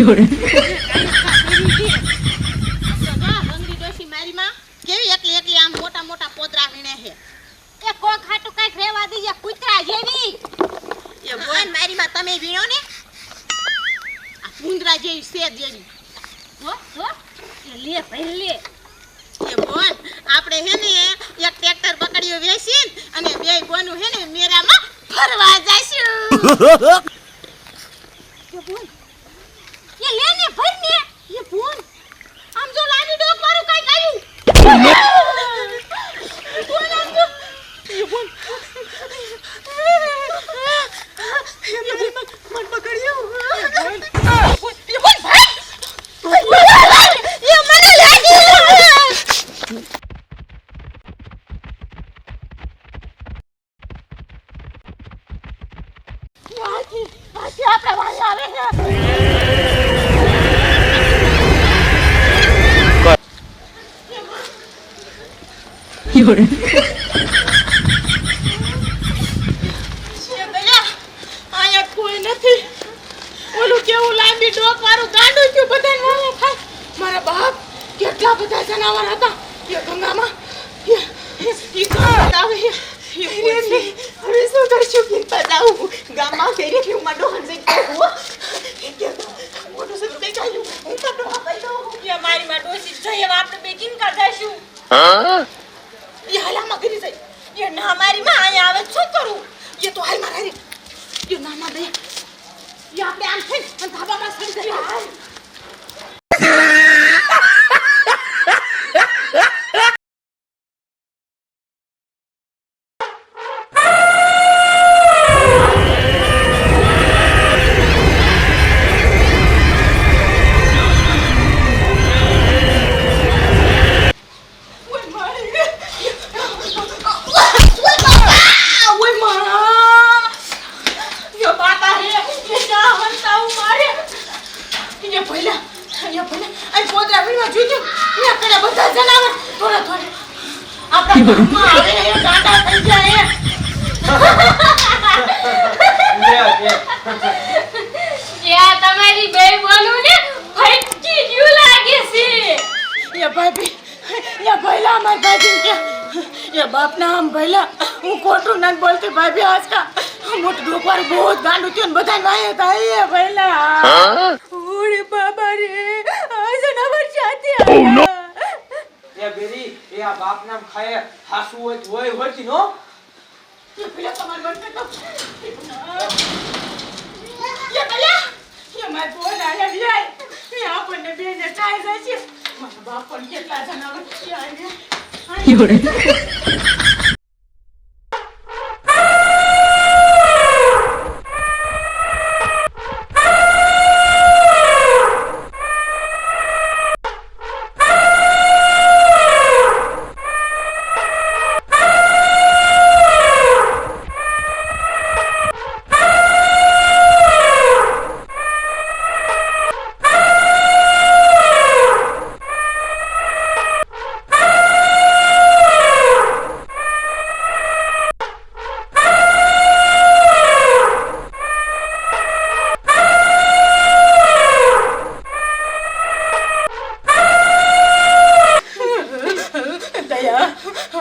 有人 કેવી એકલી એકલી આમ મોટા મોટા પોદરા વીણે છે એ કોક ખાટું કાંઈક રહેવા દીજે કૂતરા જેવી એ બોન મારી તમે વીણો ને? આ પુંદરા જેવી છે જેવી હો હો એ લે ભાઈ લે. એ બોન આપણે હે ને એક ટ્રેક્ટર પકડ્યો વેચી અને બે બોનું હે ને મેરામાં ફરવા જાશું એ બોલ એ લે ને ભર ને એ બોન આમ જો લાડી ડોક મારું કાઈ આવ્યું બોન આમ જો એ બોન એ બોન મન પકડ્યું એ બોન ભાઈ એ મને લાગી વાજી વાજી આપણે વાજી આવે છે 有人。કોઈ નથી ઓલું કેવું લાંબી ડોક વાળું ગાંડું થયું બધા વાળે ખાય મારા બાપ કેટલા બધા જનાવર હતા。એ ગંગામાં。એ એ આવે હવે શું કરશું? કે બતાવું. ગામમાં ફેરી કે માં ડોહન જઈ ગયો. મોટું સગું કઈ કાયું હું તો ડોહા કઈ દઉં મારી માં ડોસી જઈએ આપણે બે કિન કર જઈશું એ હાલામાં કરી જાય એ ના અમારી માં અહીંયા આવે શું કરું? એ તો હાલ મારા એ ના માં દે એ આપણે આમ થઈ અને ધાબામાં સરી જઈએ પહેલા ye પહેલા પોદરા વીણવા જોજો એ પેલા બધા જનાવર થોડા થોડા આપણા ગામમાં આવે ને એ થઈ જાય એ. તમારી બે બોલું ને ફટકી જેવું લાગે છે. એ ભાભી એ પહેલા અમાર ભાભી કે એ બાપના આમ પહેલા હું ખોટું નથી બોલતી ભાભી આજકા મોટું ડોકવાર બહુ ગાંડું થયું ને બધા નાયે થાય એ ઓરે બાબા રે. આ જનાવર જાતે એ બેરી એ આ બાપ નામ ખાય હાસુ હોય તો હોય હોતી નો એ પેલા તમાર બંધ તો. એ પેલા એ માર બોલ આયા જાય એ આપણને બેને કાઈ જશે મારા બાપ પણ કેટલા જનાવર છે 有人，દયા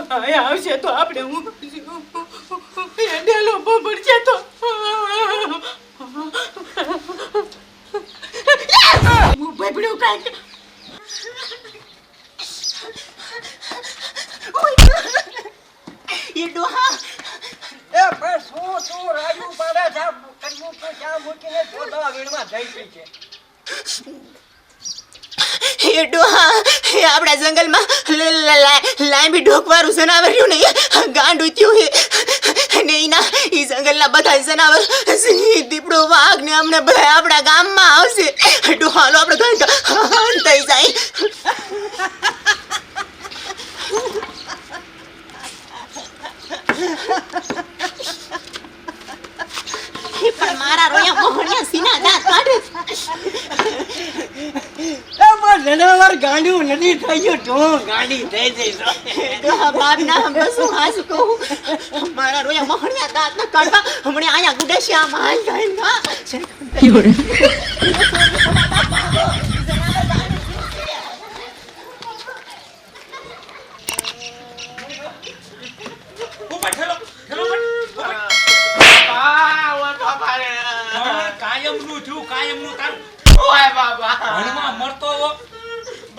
અહીંયા આવશે તો આપણે હું ડેલો છે તો હું બબડ્યું કાંઈક એ ડોહા. એ પણ શું તું રાજુ પાડે છે કરવું તો ક્યાં મૂકીને પોતા વીણવા જઈ છે. એ ડોહા. એ આપણા જંગલમાં લાંબી ઢોકવાળું જનાવર રહ્યું ને ગાંડું થયું હે. ને એના, એ જંગલના બધા જનાવર દીપડો વાઘ ને અમને બધા આપણા ગામમાં આવશે. ડોહાલો આપણે થઈ જાય પણ મારા રોયા મોહણિયા સીના દાંત કાઢે એ પણ ગાંડું નથી થઈ ગયું તું ગાંડી થઈ જઈશ. ડોહા બાપ ના હમ બસું હાસ કહું? મારા રોયા મોહણિયા દાંત ના કાઢવા. હમણે આયા ગુડેશિયા શ્યામ હાલ ગાય ના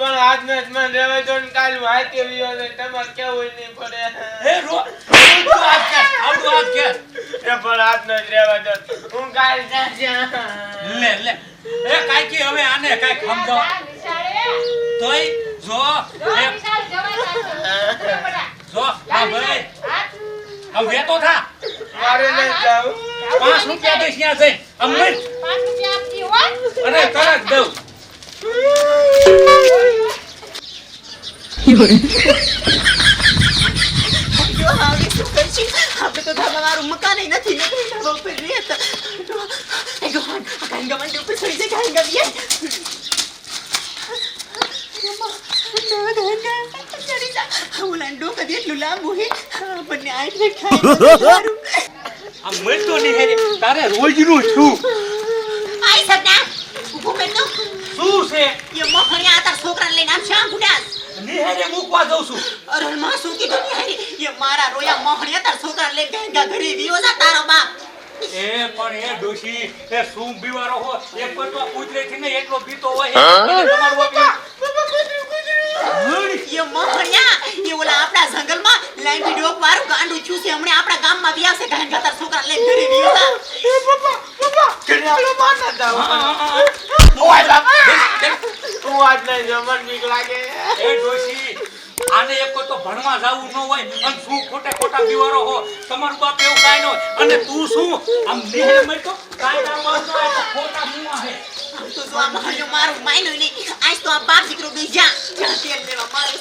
有人，આજ રહેવા દો ને કાલ હું કેવી હોય ને તમારે કેવું નહીં પડે. હે રો તું આજ કે આવડું આજ કે. એ પણ આજ જ લેવાય દો હું કાલ જાજા લે લે. એ કાકી હવે આને કાંઈક સમજાવો. તોય જો એ જો હા ભાઈ હવે તો થા. મારે નહીં જાવ પાંચ રૂપિયા દઈશ ત્યાં જઈ. અમને અને તરત દઉં. જો હવે શું કરશું આપણે તો ધાબાવાળું મકાન નથી નથી ધાબા ઉપર રહેતા એ ગોવાન આ ગાંગા મંડી ઉપર ચડી જાય ગાંગા બી ચડી જા ઓલા ડોકા દે એટલું લાંબુ હે આપણને આઠ ને તારે છું. આઈ સદા ઊભો કર દો શું છે? એ તાર છોકરાને લઈને આમ ગુડાસ મૂકવા જઉં છું. અરે માં શું કીધું ને હારી? એ મારા રોયા મોહણે તાર છોકરાને લઈને ગંગા ઘરે વિયો જા તારો બાપ. એ પણ એ ડોશી એ શું બીવારો હો? એક પર તો પૂછલે થી ને એટલો બીતો હોય. અને તમારો બાપ એ મોહણિયા એ ઓલા આપણા જંગલમાં લાઈન ડોક વાળું ગાંડું થયું છે હમણાં આપણા ગામમાં વ્યાસે ગાંગા તાર છોકરા લઈ ઘરે વિયો જા. એ પપ્પા પપ્પા ઘડિયાળો માર ના જાવ. ઓય બાપ હું આજ નહીં બીક લાગે. એ ડોશી આને એક તો ભણવા જાવું ન હોય અને શું ખોટે ખોટા બીવારો હો? તમારું બાપ એવું કાંઈ ન હોય. અને તું શું? આમ નિહારે મળતો કાંઈ ના માનતો હોય તો ખોટા મુવા હે. તો જો આ મોહણિયો મારું માન્યું નહીં. આજ તો આ બાપ દીકરો બે જા જ્યાં તેલ લેવા મારું